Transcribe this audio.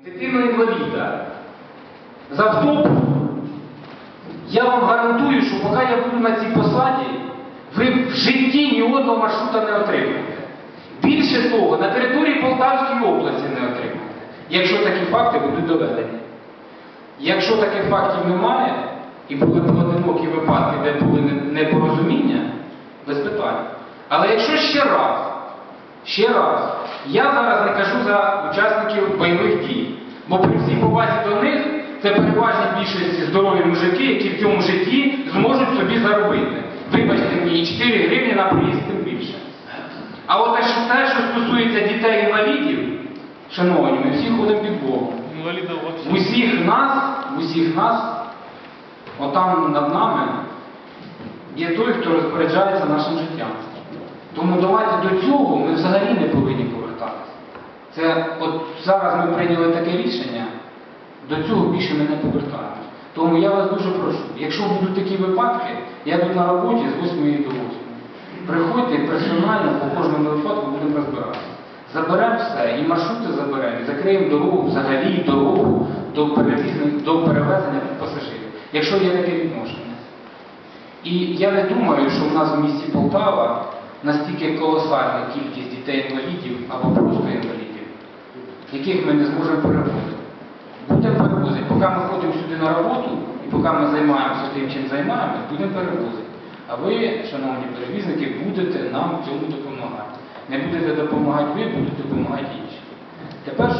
Дитину інваліда з автобусу, я вам гарантую, що поки я буду на цій посаді, ви в житті ні одного маршрута не отримаєте. Більше того, на території Полтавської області не отримаєте, якщо такі факти будуть доведені. Якщо таких фактів немає, і були поодинокі випадки, де були непорозуміння, без питань. Але якщо ще раз, ще раз, я зараз не кажу за учасників бойових дій, бо при всій повазі до них це переважно більшості здорові мужики, які в цьому житті зможуть собі заробити. Вибачте мені, 4 гривні на проїзд тим більше. А от те, що, стосується дітей-інвалідів, шановні, ми всі ходимо під Богом. Усіх нас, усіх нас, отам над нами, є той, хто розпоряджається нашим життям. Тому давайте до цього ми взагалі не повинні повертатися. Це от зараз ми прийняли таке рішення, до цього більше ми не повертаємось. Тому я вас дуже прошу, якщо будуть такі випадки, я тут на роботі з 8 до 8. Приходьте персонально по кожному випадку будемо розбиратися. Заберемо все, і маршрути заберемо, і закриємо дорогу, взагалі дорогу до, до перевезення пасажирів, якщо є таке відношення. І я не думаю, що в нас в місті Полтава настільки колосальна кількість дітей-інвалідів або просто інвалідів, яких ми не зможемо перевозити. Будемо перевозити. Поки ми ходимо сюди на роботу і поки ми займаємося тим, чим займаємося, будемо перевозити. А ви, шановні перевізники, будете нам в цьому допомагати. Не будете допомагати ви, будете допомагати інші. Тепер